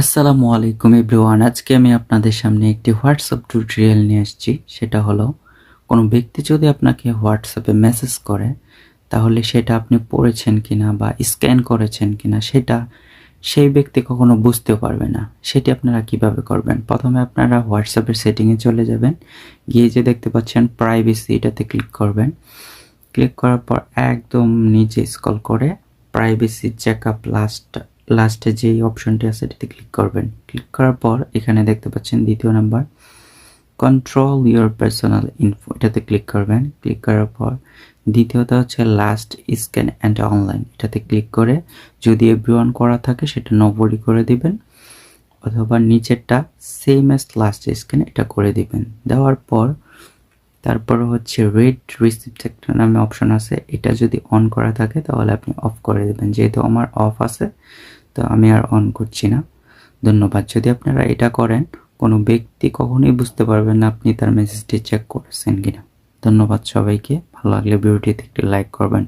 আসসালামু আলাইকুম এভরিওয়ান। আজকে আমি আপনাদের সামনে একটি হোয়াটসঅ্যাপ টিউটোরিয়াল নিয়ে এসেছি সেটা হলো, কোনো ব্যক্তি যদি আপনাকে হোয়াটসঅ্যাপে মেসেজ করে, তাহলে সেটা আপনি পড়েছেন কিনা বা স্ক্যান করেছেন কিনা, সেটা সেই ব্যক্তি কখনো বুঝতেও পারবে না। সেটি আপনারা কীভাবে করবেন? প্রথমে আপনারা হোয়াটসঅ্যাপের সেটিংয়ে চলে যাবেন। গিয়ে যে দেখতে পাচ্ছেন প্রাইভেসি এটাতে ক্লিক করবেন। ক্লিক করার পর একদম নিচে স্কল করে প্রাইভেসি চেক আপ লাস্ট লাস্টে যেই অপশনটি আছে, এটাতে ক্লিক করবেন। ক্লিক করার পর এখানে দেখতে পাচ্ছেন দ্বিতীয় number control your personal info এটাতে ক্লিক করবেন। ক্লিক করার পর দ্বিতীয়টা হচ্ছে লাস্ট স্ক্যান অ্যান্ড অনলাইন এটাতে ক্লিক করে যদি এভরিওয়ান করা থাকে সেটা নবরি করে দিবেন, অথবা নিচেরটা সেম অ্যাজ লাস্ট স্ক্যান এটা করে দিবেন। দেওয়ার পর তারপর হচ্ছে রেড রিসিপ্ট একটা নামে অপশন আছে, এটা যদি অন করা থাকে তাহলে আপনি অফ করে দেবেন। যেহেতু আমার অফ আছে তো আমি আর অন করছি না। ধন্যবাদ। যদি আপনারা এটা করেন, কোনো ব্যক্তি কখনোই বুঝতে পারবেন না আপনি তার মেসেজটি চেক করেছেন কিনা। ধন্যবাদ সবাইকে। ভালো লাগলে ভিডিওটিতে একটি লাইক করবেন।